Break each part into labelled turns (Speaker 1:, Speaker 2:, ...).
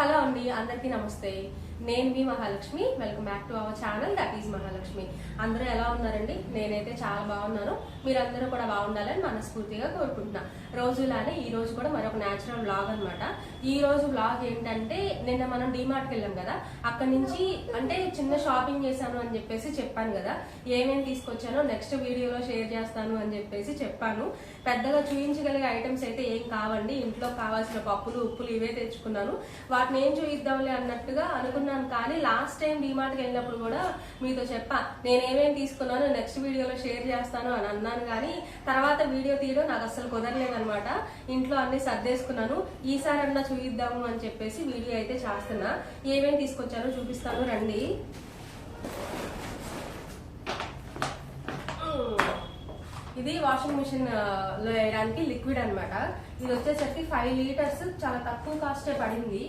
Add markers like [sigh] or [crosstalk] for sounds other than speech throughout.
Speaker 1: Hello అండి అందరికీ నమస్తే. నేను మీ Mahalakshmi. Welcome back to our channel that is Mahalakshmi. అందరూ ఎలా ఉన్నారండి? నేనైతే చాలా బాగున్నాను. మీరందరూ కూడా బాగుండాలని మనస్ఫూర్తిగా కోరుకుంటున్నా. రోజులానే ఈ రోజు కూడా మరొక న్యాచురల్ బ్లాగ్ అన్నమాట. ఈ రోజు బ్లాగ్ ఏంటంటే నిన్న మనం డీమార్ట్కి వెళ్ళాం కదా. అక్కడ నుంచి అంటే చిన్న షాపింగ్ చేశాను అని చెప్పేసి చెప్పాను కదా. ఏమేమి తీసుకొచ్చానో నెక్స్ట్ వీడియోలో షేర్ చేస్తాను అని చెప్పేసి చెప్పాను. పెద్దగా చూపించగలిగే ఐటమ్స్ అయితే ఏం కావండి. ఇంట్లో కావాల్సిన పప్పులు ఉప్పులు ఇవే తెచ్చుకున్నాను. వాటిని ఏం చూయిద్దాంలే అన్నట్టుగా అనుకున్నాను. కానీ లాస్ట్ టైం డిమార్ట్కి వెళ్ళినప్పుడు కూడా మీతో చెప్పా నేను ఏమేమి నెక్స్ట్ వీడియోలో షేర్ చేస్తాను అని అన్నాను. కానీ తర్వాత వీడియో తీయడం నాకు అసలు కుదరలేదనమాట ఇంట్లో అన్ని సర్దేసుకున్నాను. ఈసారి అన్నా చూయిద్దాము అని చెప్పేసి వీడియో అయితే చేస్తున్నా. ఏమేమి తీసుకొచ్చానో చూపిస్తాను. రండి. ఇది వాషింగ్ మిషన్లో వేయడానికి లిక్విడ్ అన్నమాట. ఇది వచ్చేసరికి ఫైవ్ లీటర్స్ చాలా తక్కువ కాస్టే పడింది.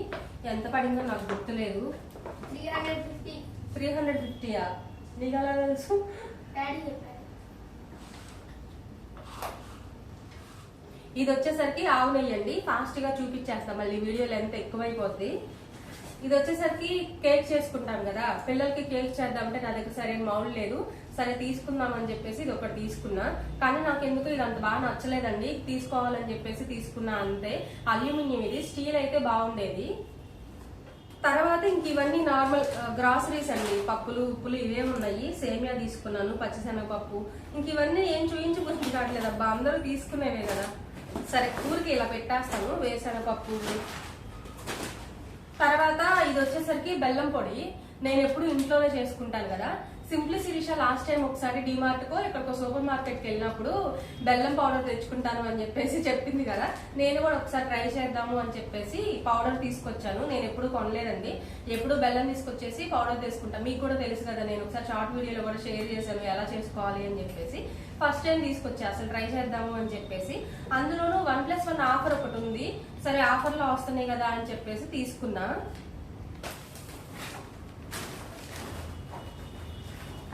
Speaker 1: ఎంత పడిందో నాకు గుర్తులేదు.
Speaker 2: Three hundred fifty
Speaker 1: three hundred ఫిఫ్టీయా నీకు ఎలా తెలుసు? ఇది వచ్చేసరికి ఆవు నెయ్యి అండి. ఫాస్ట్గా చూపించేస్తాం. మళ్ళీ వీడియో లెంత్ ఎక్కువైపోద్ది. ఇది వచ్చేసరికి కేక్ చేసుకుంటాం కదా. పిల్లలకి కేక్ చేద్దామంటే నా దగ్గర సరైన మౌల్ లేదు. సరే తీసుకుందాం అని చెప్పేసి ఇది ఒకటి తీసుకున్నా. కానీ నాకు ఎందుకు ఇది అంత బాగా నచ్చలేదండి. తీసుకోవాలని చెప్పేసి తీసుకున్నా అంతే. అల్యూమినియం ఇది. స్టీల్ అయితే బాగుండేది. తర్వాత ఇంక ఇవన్నీ నార్మల్ గ్రాసరీస్ అండి. పప్పులు ఉప్పులు ఇవే ఉన్నాయి. సేమియా తీసుకున్నాను పచ్చిశనగపప్పు. ఇంక ఇవన్నీ ఏం చూయించబుద్ధి కావట్లేదు అబ్బా. అందరూ తీసుకునేవే కదా. సరే ఊరికి ఇలా పెట్టేస్తాను. వేరుశనగపప్పు తర్వాత ఇది వచ్చేసరికి బెల్లం పొడి. నేను ఎప్పుడు ఇంట్లోనే చేసుకుంటాను కదా. సింప్లీ శిరీష లాస్ట్ టైం ఒకసారి డిమార్ట్కో ఇక్కడికో సూపర్ మార్కెట్కి వెళ్ళినప్పుడు బెల్లం పౌడర్ తెచ్చుకుంటాను అని చెప్పేసి చెప్పింది కదా. నేను కూడా ఒకసారి ట్రై చేద్దాము అని చెప్పేసి పౌడర్ తీసుకొచ్చాను. నేను ఎప్పుడు కొనలేదండి. ఎప్పుడు బెల్లం తీసుకొచ్చేసి పౌడర్ తీసుకుంటాను మీకు కూడా తెలుసు కదా నేను ఒకసారి షార్ట్ వీడియోలో కూడా షేర్ చేశాను ఎలా చేసుకోవాలి అని చెప్పేసి. ఫస్ట్ టైం తీసుకొచ్చా అసలు ట్రై చేద్దాము అని చెప్పేసి. అందులోనూ వన్ ప్లస్ వన్ ఆఫర్ ఒకటి ఉంది. సరే ఆఫర్లో వస్తున్నాయి కదా అని చెప్పేసి తీసుకున్నా.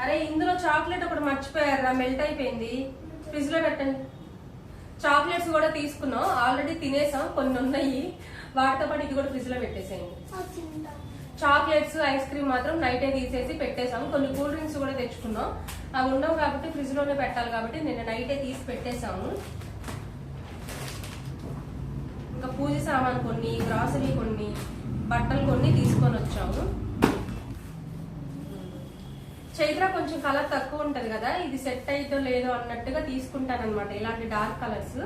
Speaker 1: అరే ఇందులో చాక్లెట్ ఒకటి మర్చిపోయారా మెల్ట్ అయిపోయింది. ఫ్రిడ్జ్లో పెట్టండి. చాక్లెట్స్ కూడా తీసుకున్నాం ఆల్రెడీ తినేసాం కొన్ని ఉన్నాయి. వాటితో పాటు ఇది కూడా ఫ్రిడ్జ్లో పెట్టేసేయండి. చాక్లెట్స్ ఐస్ క్రీమ్ మాత్రం నైటే తీసేసి పెట్టేసాం. కొన్ని కూల్ డ్రింక్స్ కూడా తెచ్చుకున్నాం. అవి ఉండవు కాబట్టి ఫ్రిడ్జ్లోనే పెట్టాలి కాబట్టి నిన్న నైటే తీసి పెట్టేసాము. ఇంకా పూజ సామాన్ కొన్ని గ్రాసరీ కొన్ని బట్టలు కొన్ని తీసుకొని వచ్చాము. చైత్ర కొంచెం కలర్ తక్కువ ఉంటది కదా ఇది సెట్ అయితే లేదో అన్నట్టుగా తీసుకుంటానన్నమాట ఇలాంటి డార్క్ కలర్స్.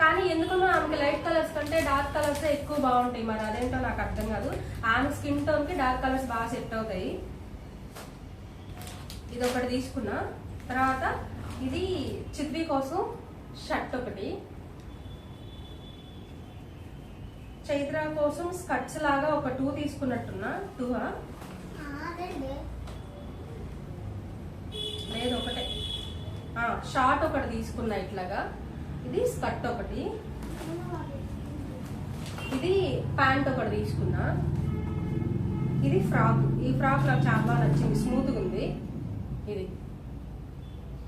Speaker 1: కానీ ఎందుకనో ఆమెకి లైట్ కలర్స్ కంటే డార్క్ కలర్స్ ఎక్కువ బాగుంటాయి మరి? అదేంటో నాకు అర్థం కాదు. ఆమె స్కిన్ టోన్కి డార్క్ కలర్స్ బాగా సెట్ అవుతాయి. ఇది ఒకటి తీసుకున్నా. తర్వాత ఇది చిత్వి కోసం షర్ట్ ఒకటి. చైత్ర కోసం స్కట్స్ లాగా ఒక టూ తీసుకున్నట్టున్నా టూ లేదు ఒకటే షార్ట్ ఒకటి తీసుకున్నా ఇట్లాగా. ఇది స్కర్ట్ ఒకటి. ఇది ప్యాంట్ ఒకటి తీసుకున్నా. ఇది ఫ్రాక్. ఈ ఫ్రాక్ నాకు చాలా బాగా నచ్చింది. స్మూత్గా ఉంది. ఇది.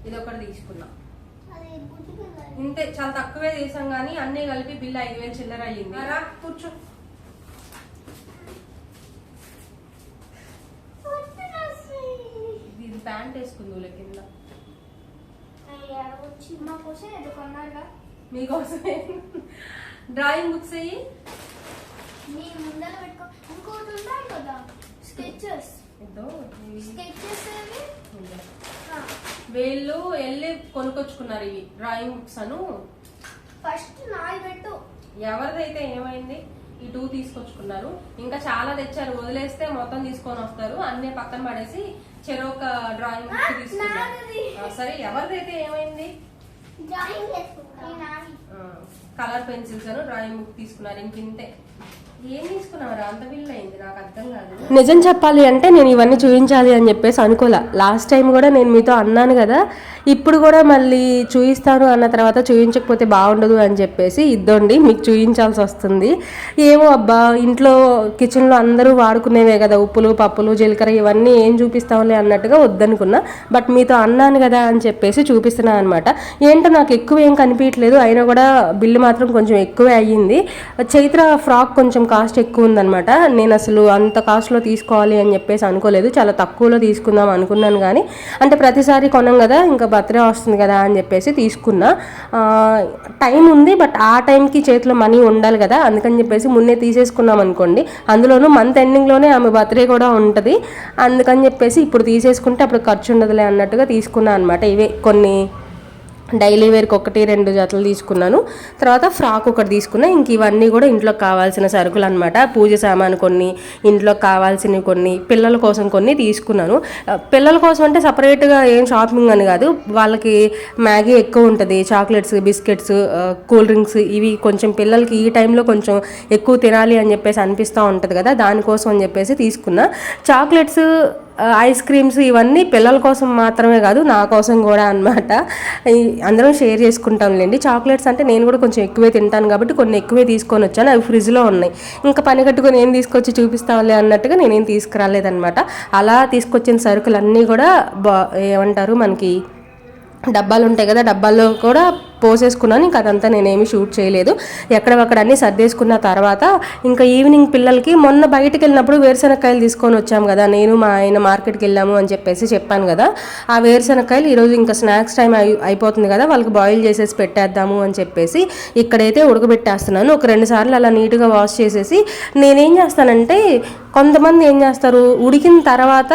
Speaker 1: ఇది ఒకటి తీసుకున్నా. ఇంతే. చాలా తక్కువే చేసాం కానీ అన్ని కలిపి బిల్ ఐదు వేలు చిల్లర అయ్యింది. రా కూర్చో. ఇది ప్యాంట్ వేసుకుంది కింద.
Speaker 2: మా కోసం ఏదో కొన్నారుగా.
Speaker 1: మీకోసమే డ్రాయింగ్ బుక్స్ అయ్యి
Speaker 2: మీ ముందర పెట్టుకో. ఇంకోటి ఉన్నాయి కదా? స్కెచెస్.
Speaker 1: ఇవి
Speaker 2: స్కెచెస్ అవి
Speaker 1: వీళ్ళు వెళ్ళి కొనుక్కొచ్చుకున్నారు ఇవి. డ్రాయింగ్ బుక్స్ అను.
Speaker 2: ఫస్ట్ నాయి పెట్టు.
Speaker 1: ఎవరిదైతే ఏమైంది? ఈ టూ తీసుకొచ్చుకున్నారు. ఇంకా చాలా తెచ్చారు. వదిలేస్తే మొత్తం తీసుకొని వస్తారు. అన్ని పక్కన పడేసి చెరొక డ్రాయింగ్ బుక్ ఆ, సరే ఎవరిదైతే ఏమైంది? Colour pencils Anu drawing book తీసుకున్నారు ఇంకింతే నిజం చెప్పాలి అంటే నేను ఇవన్నీ చూపించాలి అని చెప్పేసి అనుకోలే. లాస్ట్ టైం కూడా నేను మీతో అన్నాను కదా ఇప్పుడు కూడా మళ్ళీ చూయిస్తాను అన్న తర్వాత చూపించకపోతే బాగుండదు అని చెప్పేసి ఇద్దండి మీకు చూపించాల్సి వస్తుంది. ఏమో అబ్బా ఇంట్లో కిచెన్లో అందరూ వాడుకునేవే కదా ఉప్పులు పప్పులు జీలకర్ర ఇవన్నీ ఏం చూపిస్తాంలే అన్నట్టుగా వద్దనుకున్నా. బట్ మీతో అన్నాను కదా అని చెప్పేసి చూపిస్తున్నాను అనమాట ఏంటో నాకు ఎక్కువ ఏం కనిపించట్లేదు అయినా కూడా బిల్లు మాత్రం కొంచెం ఎక్కువే అయ్యింది. చైత్ర ఫ్రాక్ కొంచెం కాస్ట్ ఎక్కువ ఉందన్నమాట. నేను అసలు అంత కాస్ట్లో తీసుకోవాలి అని చెప్పేసి అనుకోలేదు. చాలా తక్కువలో తీసుకుందాం అనుకున్నాను కానీ అంటే ప్రతిసారి కొనం కదా ఇంకా బర్త్డే వస్తుంది కదా అని చెప్పేసి తీసుకున్నా. టైం ఉంది బట్ ఆ టైంకి చేతిలో మనీ ఉండాలి కదా అందుకని చెప్పేసి మున్నే తీసేసుకున్నాం అనుకోండి. అందులోనూ మంత్ ఎండింగ్లోనే ఆమె బర్త్డే కూడా ఉంటుంది. అందుకని చెప్పేసి ఇప్పుడు తీసేసుకుంటే అప్పుడు ఖర్చు ఉండదులే అన్నట్టుగా తీసుకున్నాను అనమాట ఇవే కొన్ని డైలీ వేర్కి ఒకటి రెండు జతలు తీసుకున్నాను. తర్వాత ఫ్రాక్ ఒకటి తీసుకున్నా. ఇంక ఇవన్నీ కూడా ఇంట్లోకి కావాల్సిన సరుకులు అనమాట పూజ సామాను కొన్ని ఇంట్లోకి కావాల్సినవి కొన్ని పిల్లల కోసం కొన్ని తీసుకున్నాను. పిల్లల కోసం అంటే సపరేట్గా ఏం షాపింగ్ అని కాదు. వాళ్ళకి మ్యాగీ ఎక్కువ ఉంటుంది. చాక్లెట్స్ బిస్కెట్స్ కూల్ డ్రింక్స్ ఇవి కొంచెం పిల్లలకి ఈ టైంలో కొంచెం ఎక్కువ తినాలి అని చెప్పేసి అనిపిస్తూ ఉంటుంది కదా. దానికోసం అని చెప్పేసి తీసుకున్నా. చాక్లెట్స్ ఐస్ క్రీమ్స్ ఇవన్నీ పిల్లల కోసం మాత్రమే కాదు నా కోసం కూడా అనమాట అందరం షేర్ చేసుకుంటాంలేండి. చాక్లెట్స్ అంటే నేను కూడా కొంచెం ఎక్కువే తింటాను కాబట్టి కొన్ని ఎక్కువే తీసుకొని వచ్చాను. అవి ఫ్రిడ్జ్లో ఉన్నాయి. ఇంకా పని కట్టుకొని ఏం తీసుకొచ్చి చూపిస్తాంలే అన్నట్టుగా నేనేం తీసుకురాలేదన్నమాట. అలా తీసుకొచ్చిన సరుకులన్నీ కూడా బా ఏమంటారు మనకి డబ్బాలు ఉంటాయి కదా డబ్బాల్లో కూడా పోసేసుకున్నాను ఇంకా అదంతా నేనేమి షూట్ చేయలేదు. ఎక్కడక్కడ అన్నీ సర్దేసుకున్న తర్వాత ఇంకా ఈవినింగ్ పిల్లలకి మొన్న బయటకు వెళ్ళినప్పుడు వేరుశనక్కాయలు తీసుకొని వచ్చాం కదా. నేను మా ఆయన మార్కెట్కి వెళ్ళాము అని చెప్పేసి చెప్పాను కదా. ఆ వేరుశనక్కాయలు ఈరోజు ఇంకా స్నాక్స్ టైం అయి అయిపోతుంది కదా. వాళ్ళకి బాయిల్ చేసేసి పెట్టేద్దాము అని చెప్పేసి ఇక్కడైతే ఉడకబెట్టేస్తున్నాను. ఒక రెండు సార్లు అలా నీట్గా వాష్ చేసేసి నేనేం చేస్తానంటే కొంతమంది ఏం చేస్తారు? ఉడికిన తర్వాత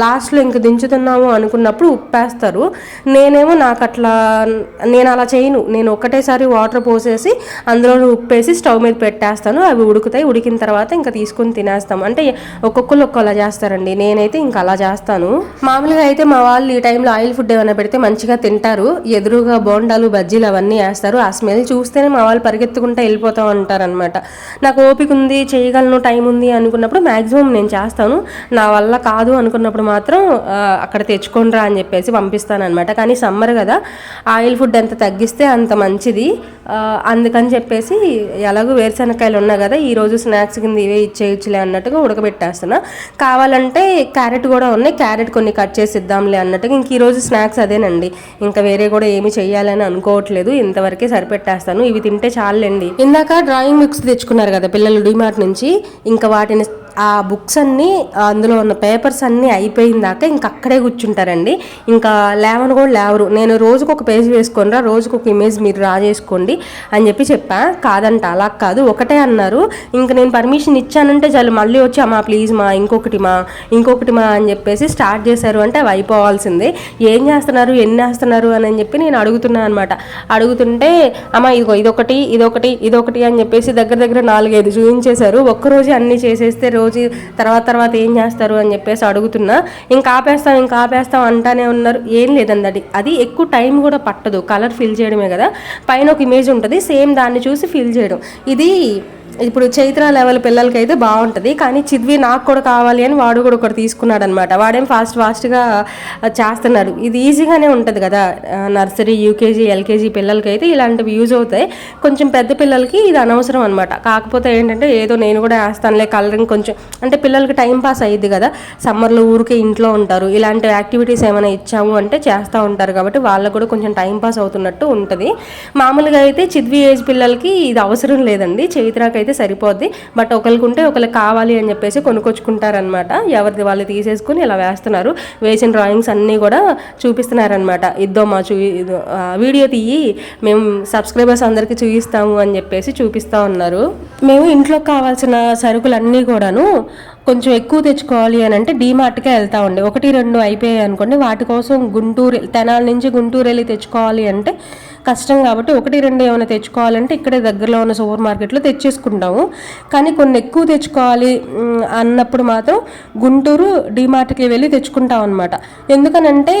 Speaker 1: లాస్ట్లో ఇంక దించుతున్నాము అనుకున్నప్పుడు ఉప్పేస్తారు. నేనేమో నాకు అట్లా నేను అలా చేయను. నేను ఒకటేసారి వాటర్ పోసేసి అందులో ఉప్పేసి స్టవ్ మీద పెట్టేస్తాను. అవి ఉడుకుతాయి. ఉడికిన తర్వాత ఇంకా తీసుకొని తినేస్తాం. అంటే ఒక్కొక్కరు ఒక్కోలా చేస్తారండి. నేనైతే ఇంకా అలా చేస్తాను. మామూలుగా అయితే మా వాళ్ళు ఈ టైంలో ఆయిల్ ఫుడ్ ఏమైనా పెడితే మంచిగా తింటారు. ఎదురుగా బోండాలు బజ్జీలు అవన్నీ వేస్తారు. ఆ స్మెల్ చూస్తేనే మా వాళ్ళు పరిగెత్తుకుంటూ వెళ్ళిపోతూ ఉంటారనమాట నాకు ఓపిక ఉంది చేయగలను టైం ఉంది అనుకున్నప్పుడు మ్యాక్సిమం నేను చేస్తాను. నా వల్ల కాదు అనుకున్నప్పుడు మాత్రం అక్కడ అక్కడ తెచ్చుకోండిరా అని చెప్పేసి పంపిస్తాను అనమాట కానీ సమ్మర్ కదా ఆయిల్ ఫుడ్ ఎంత తగ్గిస్తే అంత మంచిది. అందుకని చెప్పేసి ఎలాగో వేరుశనక్కాయలు ఉన్నాయి కదా ఈరోజు స్నాక్స్ కింద ఇవే ఇచ్చేయచ్చులే అన్నట్టుగా ఉడకబెట్టేస్తున్నా. కావాలంటే క్యారెట్ కూడా ఉన్నాయి. క్యారెట్ కొన్ని కట్ చేసి ఇద్దాంలే అన్నట్టుగా ఇంక ఈరోజు స్నాక్స్ అదేనండి. ఇంకా వేరే కూడా ఏమి చేయాలని అనుకోవట్లేదు. ఇంతవరకే సరిపెట్టేస్తాను. ఇవి తింటే చాలండి ఇందాక డ్రాయింగ్ బుక్స్ తెచ్చుకున్నారు కదా పిల్లలు డిమార్ట్ నుంచి. ఇంకా వాటిని ఆ బుక్స్ అన్నీ అందులో ఉన్న పేపర్స్ అన్నీ అయిపోయిన దాకా ఇంకా అక్కడే కూర్చుంటారండి. ఇంకా లేవను కూడా లేవరు. నేను రోజుకు ఒక పేజ్ వేసుకోనరా రోజుకు ఒక ఇమేజ్ మీరు రా చేసుకోండి అని చెప్పి చెప్పా. కాదంట అలా కాదు ఒకటే అన్నారు. ఇంకా నేను పర్మిషన్ ఇచ్చానంటే చాలు మళ్ళీ వచ్చి అమ్మా ప్లీజ్ మా ఇంకొకటి మా ఇంకొకటి మా అని చెప్పేసి స్టార్ట్ చేశారు. అంటే అవి అయిపోవాల్సిందే. ఏం చేస్తున్నారు ఎన్ని వేస్తున్నారు అని చెప్పి నేను అడుగుతున్నాను అనమాట. అడుగుతుంటే అమ్మ ఇదిగో ఇదొకటి ఇదొకటి ఇదొకటి అని చెప్పేసి దగ్గర దగ్గర నాలుగైదు చూపించేశారు ఒక్కరోజు అన్ని చేసేస్తే రోజు తర్వాత తర్వాత ఏం చేస్తారు అని చెప్పేసి అడుగుతున్నా. ఇంకా ఆపేస్తాం ఇంకా ఆపేస్తాం అంటానే ఉన్నారు. ఏం లేదండి అది. అది ఎక్కువ టైం కూడా పట్టదు. కలర్ ఫిల్ చేయడమే కదా. పైన ఒక ఇమేజ్ ఉంటుంది. సేమ్ దాన్ని చూసి ఫిల్ చేయడం. ఇది ఇప్పుడు చైత్ర లెవెల్ పిల్లలకి అయితే బాగుంటుంది. కానీ చిద్వి నాకు కూడా కావాలి అని వాడు కూడా ఒకటి తీసుకున్నాడు అనమాట వాడేం ఫాస్ట్ ఫాస్ట్గా చేస్తున్నాడు. ఇది ఈజీగానే ఉంటుంది కదా. నర్సరీ యూకేజీ ఎల్కేజీ పిల్లలకి అయితే ఇలాంటివి యూజ్ అవుతాయి. కొంచెం పెద్ద పిల్లలకి ఇది అనవసరం అనమాట. కాకపోతే ఏంటంటే ఏదో నేను కూడా వేస్తానులే కలరింగ్ కొంచెం అంటే పిల్లలకి టైం పాస్ అయ్యిద్ది కదా. సమ్మర్లో ఊరికే ఇంట్లో ఉంటారు. ఇలాంటి యాక్టివిటీస్ ఏమైనా ఇచ్చాము అంటే చేస్తూ ఉంటారు కాబట్టి వాళ్ళకు కూడా కొంచెం టైం పాస్ అవుతున్నట్టు ఉంటుంది. మామూలుగా అయితే చిద్వి ఏజ్ పిల్లలకి ఇది అవసరం లేదండి. చైత్రకి అయితే సరిపోద్ది. బట్ ఒకరికి ఉంటే ఒకరికి కావాలి అని చెప్పేసి కొనుక్కొచ్చుకుంటారనమాట ఎవరిది వాళ్ళు తీసేసుకుని ఇలా వేస్తున్నారు. వేసిన డ్రాయింగ్స్ అన్నీ కూడా చూపిస్తున్నారనమాట ఇద్దో మా చూ వీడియో తీయి మేము సబ్స్క్రైబర్స్ అందరికీ చూపిస్తాము అని చెప్పేసి చూపిస్తూ ఉన్నారు. మేము ఇంట్లో కావాల్సిన సరుకులన్నీ కూడాను కొంచెం ఎక్కువ తెచ్చుకోవాలి అని అంటే డీమార్ట్కే వెళ్తా ఉండే. ఒకటి రెండు అయిపోయాయి అనుకోండి. వాటి కోసం గుంటూరు తెనాల నుంచి గుంటూరు వెళ్ళి తెచ్చుకోవాలి అంటే కష్టం కాబట్టి ఒకటి రెండు ఏమైనా తెచ్చుకోవాలంటే ఇక్కడే దగ్గరలో ఉన్న సూపర్ మార్కెట్లో తెచ్చేసుకుంటాము. కానీ కొన్ని ఎక్కువ తెచ్చుకోవాలి అన్నప్పుడు మాత్రం గుంటూరు డీమార్ట్కి వెళ్ళి తెచ్చుకుంటాం అనమాట ఎందుకనంటే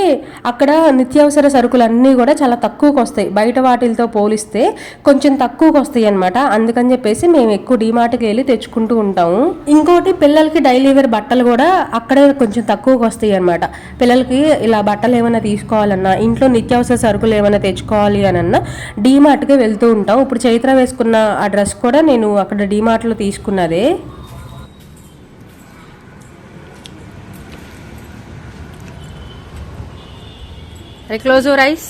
Speaker 1: అక్కడ నిత్యావసర సరుకులు అన్నీ కూడా చాలా తక్కువకి వస్తాయి. బయట వాటిలతో పోలిస్తే కొంచెం తక్కువకి వస్తాయి అనమాట అందుకని చెప్పేసి మేము ఎక్కువ డీమార్ట్కి వెళ్ళి తెచ్చుకుంటూ ఉంటాము. ఇంకోటి పిల్లలకి డైలీ వేర్ బట్టలు కూడా అక్కడే కొంచెం తక్కువకి వస్తాయి అనమాట పిల్లలకి ఇలా బట్టలు ఏమైనా తీసుకోవాలన్నా ఇంట్లో నిత్యావసర సరుకులు ఏమైనా తెచ్చుకోవాలి అని అన్నా డీమార్ట్కి వెళ్తూ ఉంటాం. ఇప్పుడు చైత్ర వేసుకున్న ఆ డ్రెస్ కూడా నేను అక్కడ డీమార్ట్లో తీసుకున్నదే. క్లోజ్ రైస్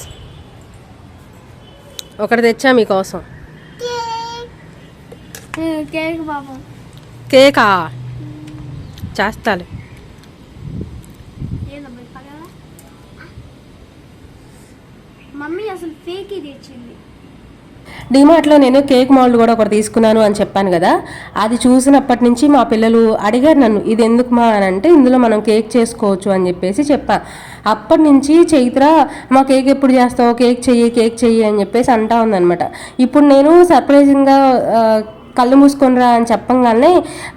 Speaker 1: ఒకటి తెచ్చా మీకోసం?
Speaker 2: కేక్ పాపం
Speaker 1: కేకా చేస్తాలే.
Speaker 2: ఏందమ్మా ఈ పగల? మమ్మీ అసలు ఫేక్ ఇది ఇచ్చింది
Speaker 1: డిమార్ట్లో నేను కేక్ మౌల్డ్ కూడా ఒకటి తీసుకున్నాను అని చెప్పాను కదా. అది చూసినప్పటి నుంచి మా పిల్లలు అడిగారు నన్ను ఇది ఎందుకు మా? అని అంటే ఇందులో మనం కేక్ చేసుకోవచ్చు అని చెప్పేసి చెప్పా. అప్పటి నుంచి చైత్ర మా కేక్ ఎప్పుడు చేస్తావు? కేక్ చెయ్యి కేక్ చెయ్యి అని చెప్పేసి అంటా ఉందన్నమాట. ఇప్పుడు నేను సర్ప్రైజింగ్గా కళ్ళు మూసుకొనిరా అని చెప్పంగానే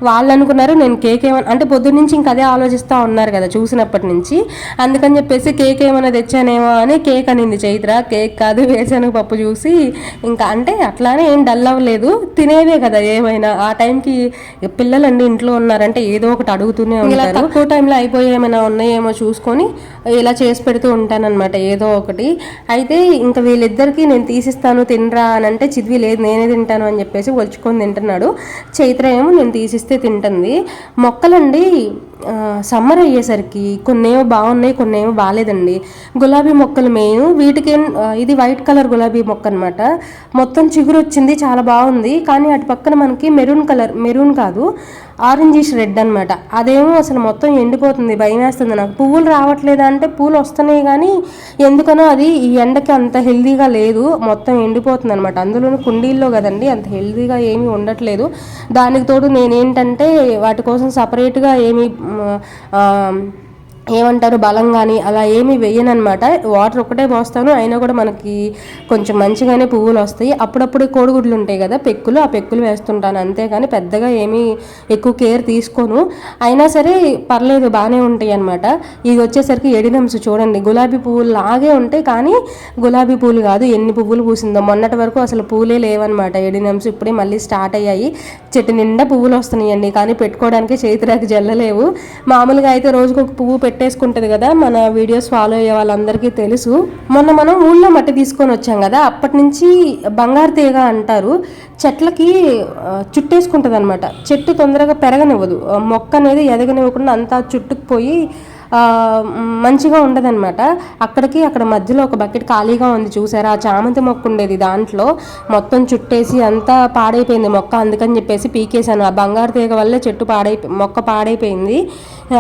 Speaker 1: వాళ్ళు అనుకున్నారు నేను కేక్ ఏమన్నా అంటే పొద్దున్న నుంచి ఇంకా అదే ఆలోచిస్తూ ఉన్నారు కదా చూసినప్పటి నుంచి. అందుకని చెప్పేసి కేక్ ఏమైనా తెచ్చానేమో అని కేక్ అనింది చైత్ర. కేక్ కాదు వేరుశనగ పప్పు చూసి ఇంకా అంటే అట్లానే ఏం డల్ అవ్వలేదు. తినేవే కదా ఏమైనా. ఆ టైంకి పిల్లలండి ఇంట్లో ఉన్నారంటే ఏదో ఒకటి అడుగుతూనే ఉంటారు. తక్కువ టైంలో అయిపోయి ఏమైనా ఉన్నాయేమో చూసుకొని ఇలా చేసి పెడుతూ ఉంటానన్నమాట ఏదో ఒకటి. అయితే ఇంకా వీళ్ళిద్దరికి నేను తీసిస్తాను తినరా అని అంటే చిద్వి లేదు నేనే తింటాను అని చెప్పేసి ఒలుచుకొని తింటున్నాడు చైత్ర ఏమో నేను తీసిస్తే తింటుంది. మొక్కలండి సమ్మర్ అయ్యేసరికి కొన్నేమో బాగున్నాయి కొన్నేమో బాగాలేదండి గులాబీ మొక్కలు మెయిన్. వీటికి ఇది వైట్ కలర్ గులాబీ మొక్క అనమాట మొత్తం చిగురు వచ్చింది చాలా బాగుంది. కానీ అటు పక్కన మనకి మెరూన్ కలర్ మెరూన్ కాదు. ఆరెంజిష్ రెడ్ అనమాట అదేమో అసలు మొత్తం ఎండిపోతుంది భయం వేస్తుంది నాకు. పువ్వులు రావట్లేదా అంటే పూలు వస్తున్నాయి కానీ ఎందుకనో అది ఈ ఎండకి అంత హెల్దీగా లేదు. మొత్తం ఎండిపోతుంది అనమాట అందులోనూ కుండీల్లో కదండి అంత హెల్దీగా ఏమీ ఉండట్లేదు. దానికి తోడు నేనేంటంటే వాటి కోసం సపరేట్గా ఏమి ఏమంటారు? బలం కానీ అలా ఏమీ వేయనమాట వాటర్ ఒకటే పోస్తాను. అయినా కూడా మనకి కొంచెం మంచిగానే పువ్వులు వస్తాయి. అప్పుడప్పుడు కోడిగుడ్లు ఉంటాయి కదా పెక్కులు. ఆ పెక్కులు వేస్తుంటాను అంతేగాని పెద్దగా ఏమీ ఎక్కువ కేర్ తీసుకోను. అయినా సరే పర్లేదు బాగానే ఉంటాయి అనమాట ఇది వచ్చేసరికి ఎడినమ్స్ చూడండి. గులాబీ పువ్వులు లాగే ఉంటాయి కానీ గులాబీ పూలు కాదు. ఎన్ని పువ్వులు పూసిందో. మొన్నటి వరకు అసలు పూలే లేవన్నమాట. ఎడినమ్స్ ఇప్పుడే మళ్ళీ స్టార్ట్ అయ్యాయి. చెట్టు నిండా పువ్వులు వస్తున్నాయండి. కానీ పెట్టుకోవడానికి చేతిరాకి జల్లలేవు. మామూలుగా అయితే రోజుకు పువ్వు పెట్టు పెట్టేసుకుంటుంది కదా మన వీడియోస్ ఫాలో అయ్యే వాళ్ళందరికీ తెలుసు. మొన్న మనం ఊళ్ళో మట్టి తీసుకొని వచ్చాం కదా అప్పటి నుంచి బంగారు తీగ అంటారు. చెట్లకి చుట్టేసుకుంటుంది అనమాట చెట్టు తొందరగా పెరగనివ్వదు. మొక్క అనేది ఎదగనివ్వకుండా అంతా చుట్టుకుపోయి మంచిగా ఉండదన్నమాట. అక్కడికి అక్కడ మధ్యలో ఒక బకెట్ ఖాళీగా ఉంది చూసారా? ఆ చామంతి మొక్క ఉండేది దాంట్లో. మొత్తం చుట్టేసి అంతా పాడైపోయింది మొక్క అందుకని చెప్పేసి పీకేశాను. ఆ బంగారు తీగ వల్లే చెట్టు పాడై మొక్క పాడైపోయింది.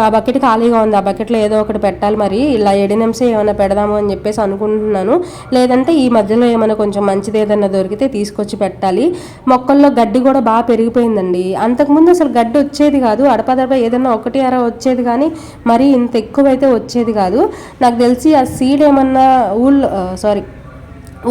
Speaker 1: ఆ బకెట్ ఖాళీగా ఉంది. ఆ బకెట్లో ఏదో ఒకటి పెట్టాలి మరి. ఇలా ఎడినెమ్సే ఏమైనా పెడదాము అని చెప్పేసి అనుకుంటున్నాను. లేదంటే ఈ మధ్యలో ఏమైనా కొంచెం మంచిది ఏదైనా దొరికితే తీసుకొచ్చి పెట్టాలి. మొక్కల్లో గడ్డి కూడా బాగా పెరిగిపోయిందండి. అంతకుముందు అసలు గడ్డి వచ్చేది కాదు. అడపదడప ఏదైనా ఒకటి అర వచ్చేది కానీ మరీ ఇంత ఎక్కువైతే వచ్చేది కాదు. నాకు తెలిసి ఆ సీడ్ ఏమన్నా ఊళ్ళో సారీ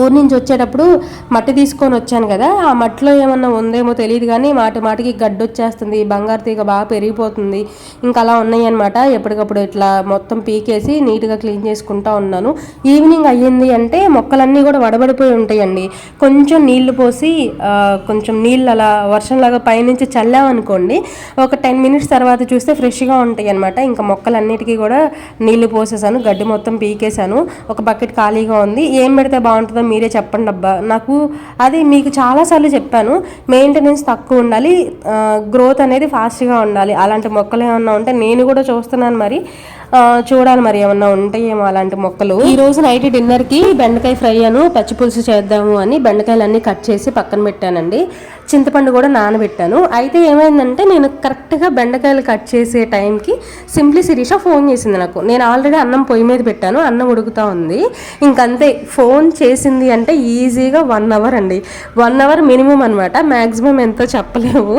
Speaker 1: ఊరి నుంచి వచ్చేటప్పుడు మట్టి తీసుకొని వచ్చాను కదా ఆ మట్టిలో ఏమన్నా ఉందేమో తెలియదు కానీ మాటి మాటికి గడ్డ వచ్చేస్తుంది బంగారు తీగ బాగా పెరిగిపోతుంది ఇంకా అలా ఉన్నాయి అనమాట ఎప్పటికప్పుడు ఇట్లా మొత్తం పీకేసి నీట్గా క్లీన్ చేసుకుంటా ఉన్నాను. ఈవినింగ్ అయ్యింది అంటే మొక్కలన్నీ కూడా వడబడిపోయి ఉంటాయండి. కొంచెం నీళ్ళు పోసి కొంచెం నీళ్ళు అలా వర్షంలాగా పైనుంచి చల్లామనుకోండి ఒక టెన్ మినిట్స్ తర్వాత చూస్తే ఫ్రెష్గా ఉంటాయి అనమాట ఇంకా మొక్కలన్నిటికీ కూడా నీళ్ళు పోసేసాను గడ్డి మొత్తం పీకేశాను ఒక బకెట్ ఖాళీగా ఉంది. ఏం పెడితే బాగుంటుంది మీరే చెప్పండి అబ్బా. నాకు అది మీకు చాలాసార్లు చెప్పాను మెయింటెనెన్స్ తక్కువ ఉండాలి గ్రోత్ అనేది ఫాస్ట్గా ఉండాలి. అలాంటి మొక్కలు ఏమన్నా ఉంటే నేను కూడా చూస్తున్నాను మరి. చూడాలి మరి ఏమన్నా ఉంటాయేమో అలాంటి మొక్కలు. ఈ రోజు నైట్ డిన్నర్కి బెండకాయ ఫ్రై అను పచ్చి పులుసు చేద్దాము అని బెండకాయలన్నీ కట్ చేసి పక్కన పెట్టానండి. చింతపండు కూడా నానబెట్టాను. అయితే ఏమైందంటే నేను కరెక్ట్గా బెండకాయలు కట్ చేసే టైంకి సింప్లీ శిరీష ఫోన్ చేసింది నాకు. నేను ఆల్రెడీ అన్నం పొయ్యి మీద పెట్టాను అన్నం ఉడుకుతా ఉంది. ఇంకంతే ఫోన్ చేసింది అంటే ఈజీగా వన్ అవర్ అండి. వన్ అవర్ మినిమం అనమాట మ్యాక్సిమం ఎంతో చెప్పలేము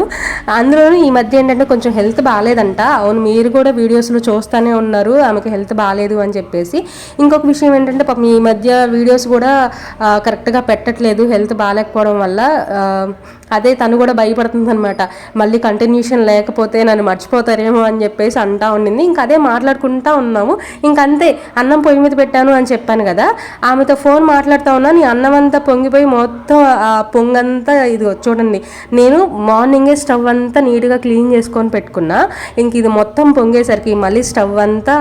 Speaker 1: అందులోనూ ఈ మధ్య ఏంటంటే కొంచెం హెల్త్ బాగాలేదంట. అవును మీరు కూడా వీడియోస్లో చూస్తూనే ఉన్నారు. ఆమెకు హెల్త్ బాగాలేదు అని చెప్పేసి. ఇంకొక విషయం ఏంటంటే పాపం ఈ మధ్య వీడియోస్ కూడా కరెక్ట్గా పెట్టట్లేదు హెల్త్ బాగాలేకపోవడం వల్ల అదే తను కూడా భయపడుతుంది అనమాట మళ్ళీ కంటిన్యూషన్ లేకపోతే నన్ను మర్చిపోతారేమో అని చెప్పేసి అంటా ఉండింది. ఇంకా అదే మాట్లాడుకుంటా ఉన్నాము. ఇంక అంతే అన్నం పొయ్యి మీద పెట్టాను అని చెప్పాను కదా. ఆమెతో ఫోన్ మాట్లాడుతూ ఉన్నా నీ అన్నం అంతా పొంగిపోయి మొత్తం ఆ పొంగంతా ఇది చూడండి. నేను మార్నింగే స్టవ్ అంతా నీట్గా క్లీన్ చేసుకొని పెట్టుకున్నా. ఇంక ఇది మొత్తం పొంగేసరికి మళ్ళీ స్టవ్ అంతా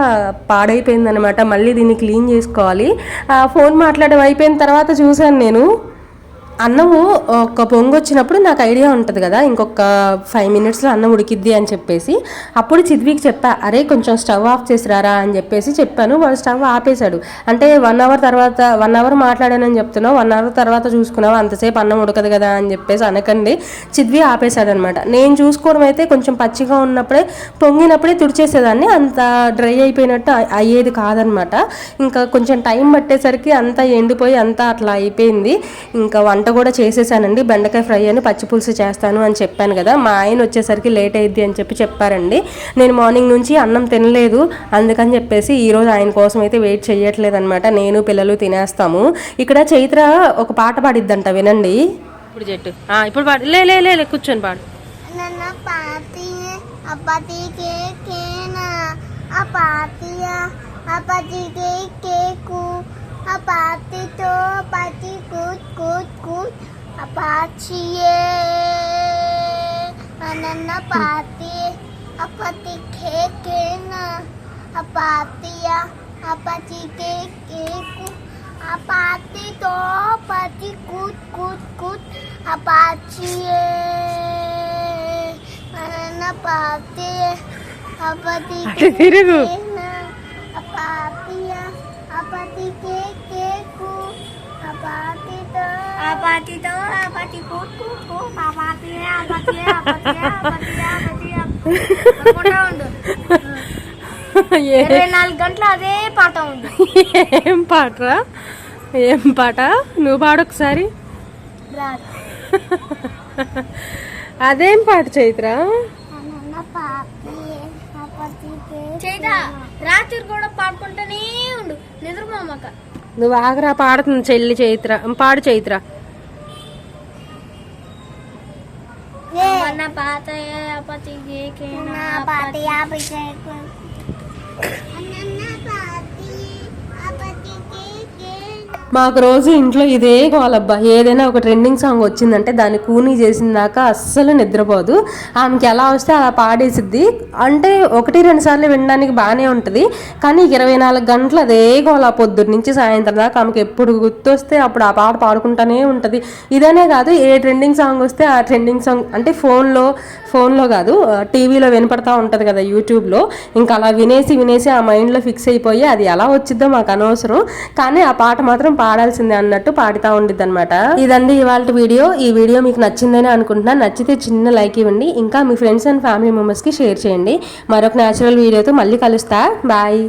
Speaker 1: పాడైపోయిందనమాట మళ్ళీ దీన్ని క్లీన్ చేసుకోవాలి. ఫోన్ మాట్లాడడం అయిపోయిన తర్వాత చూశాను నేను. అన్నము ఒక పొంగు వచ్చినప్పుడు నాకు ఐడియా ఉంటుంది కదా ఇంకొక ఫైవ్ మినిట్స్లో అన్నం ఉడికిద్ది అని చెప్పేసి. అప్పుడు చిద్వికి చెప్పా అరే కొంచెం స్టవ్ ఆఫ్ చేసిరారా? అని చెప్పేసి చెప్పాను. వాడు స్టవ్ ఆపేశాడు. అంటే వన్ అవర్ తర్వాత వన్ అవర్ మాట్లాడానని చెప్తున్నావు వన్ అవర్ తర్వాత చూసుకున్నావు అంతసేపు అన్నం ఉడకదు కదా అని చెప్పేసి అనకండి. చిద్వి ఆపేశాడు అనమాట నేను చూసుకోవడం అయితే కొంచెం పచ్చిగా ఉన్నప్పుడే పొంగినప్పుడే తుడిచేసేదాన్ని. అంత డ్రై అయిపోయినట్టు అయ్యేది కాదనమాట ఇంకా కొంచెం టైం పట్టేసరికి అంతా ఎండిపోయి అంతా అట్లా అయిపోయింది. ఇంకా వంట కూడా చేసేసానండి. బెండకాయ ఫ్రై అని పచ్చి పులుసు చేస్తాను అని చెప్పాను కదా. మా ఆయన వచ్చేసరికి లేట్ అయింది అని చెప్పి చెప్పారండి. నేను మార్నింగ్ నుంచి అన్నం తినలేదు. అందుకని చెప్పేసి ఈరోజు ఆయన కోసం అయితే వెయిట్ చేయట్లేదు అనమాట నేను పిల్లలు తినేస్తాము. ఇక్కడ చైత్ర ఒక పాట పాడిద్దంట వినండి. ఇప్పుడు చెట్టు. ఇప్పుడు పాడు. లే లే లే కూర్చొని పాడు.
Speaker 2: నన్న పాతి अपाती तो अपाती कूद
Speaker 1: कूद कूद
Speaker 2: पाती अपाती खे के ना के के कू अपाती तो अपाती कूद कूद कूद अपाचिए अपाती ఉండు. ఇరవై నాలుగు గంటలు అదే పాట ఉంది
Speaker 1: ఏం పాటరా ఏం పాట? నువ్వు పాడు ఒకసారి.
Speaker 2: రాదు. [laughs]
Speaker 1: అదేం పాట చైత్ర?
Speaker 2: చైత రాత్రి కూడా పాడుకుంటూనే ఉండు. నిద్రపోమాక
Speaker 1: నువ్వు ఆగరా పాడుతుంది చెల్లి చైత్ర. పాడు చైత్ర.
Speaker 2: మన పాత అపతి పాతి అపతి
Speaker 1: మాకు రోజు ఇంట్లో ఇదే గోలబ్బా ఏదైనా ఒక ట్రెండింగ్ సాంగ్ వచ్చిందంటే దాన్ని కూనీ చేసిన దాకా అస్సలు నిద్రపోదు. ఆమెకి ఎలా వస్తే అలా పాడేసిద్ది. అంటే ఒకటి రెండు సార్లు వినడానికి బాగానే ఉంటుంది. కానీ ఇరవై నాలుగు గంటలు అదే గోల పొద్దున్న నుంచి సాయంత్రం దాకా ఆమెకి ఎప్పుడు గుర్తొస్తే అప్పుడు ఆ పాట పాడుకుంటానే ఉంటుంది. ఇదనే కాదు ఏ ట్రెండింగ్ సాంగ్ వస్తే ఆ ట్రెండింగ్ సాంగ్ అంటే ఫోన్లో ఫోన్లో కాదు టీవీలో వినపడతా ఉంటుంది కదా యూట్యూబ్లో. ఇంకా అలా వినేసి వినేసి ఆ మైండ్లో ఫిక్స్ అయిపోయి అది ఎలా వచ్చిద్దో మాకు అనవసరం. కానీ ఆ పాట మాత్రం పాడాల్సిందే అన్నట్టు పాడుతూ ఉండిద్ది అనమాట ఇదండి ఇవాళ వీడియో. ఈ వీడియో మీకు నచ్చిందని అనుకుంటున్నాను నచ్చితే చిన్న లైక్ ఇవ్వండి. ఇంకా మీ ఫ్రెండ్స్ అండ్ ఫ్యామిలీ మెంబర్స్కి షేర్ చేయండి. మరొక న్యాచురల్ వీడియోతో మళ్ళీ కలుస్తా. బాయ్.